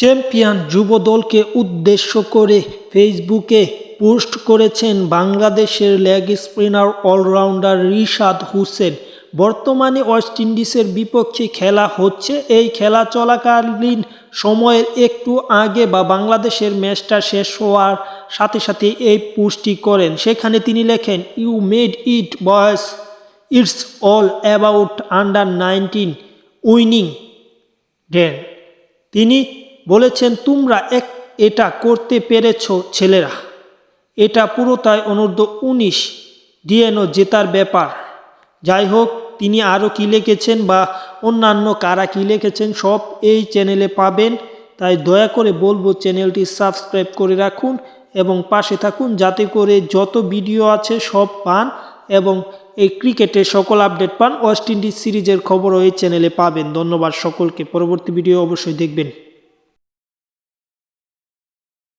Champion যুব দলকে উদ্দেশ্য করে ফেসবুকে পোস্ট করেছেন বাংলাদেশের leg spinner allrounder Rishad Hossain. বর্তমানে ওয়েস্ট ইন্ডিজের বিপক্ষে খেলা হচ্ছে। এই খেলা চলাকালীন সময়ের একটু আগে বা বাংলাদেশের ম্যাচটা শেষ হওয়ার সাথে সাথে এই পুষ্টি করেন। সেখানে তিনি লেখেন you made it boys it's all about under nineteen winning then তিনি বলেছেন, তোমরা এক, এটা করতে পেরেছ ছেলেরা। এটা পুরোটাই অনূর্ধ্ব উনিশ ডিএনও জেতার ব্যাপার। যাই হোক, তিনি আরও কী লিখেছেন বা অন্যান্য কারা কী লিখেছেন, সব এই চ্যানেলে পাবেন। তাই দয়া করে বলব, চ্যানেলটি সাবস্ক্রাইব করে রাখুন এবং পাশে থাকুন যাতে করে যত ভিডিও আছে সব পান এবং এই ক্রিকেটের সকল আপডেট পান। ওয়েস্ট ইন্ডিজ সিরিজের খবরও এই চ্যানেলে পাবেন। ধন্যবাদ সকলকে। পরবর্তী ভিডিও অবশ্যই দেখবেন।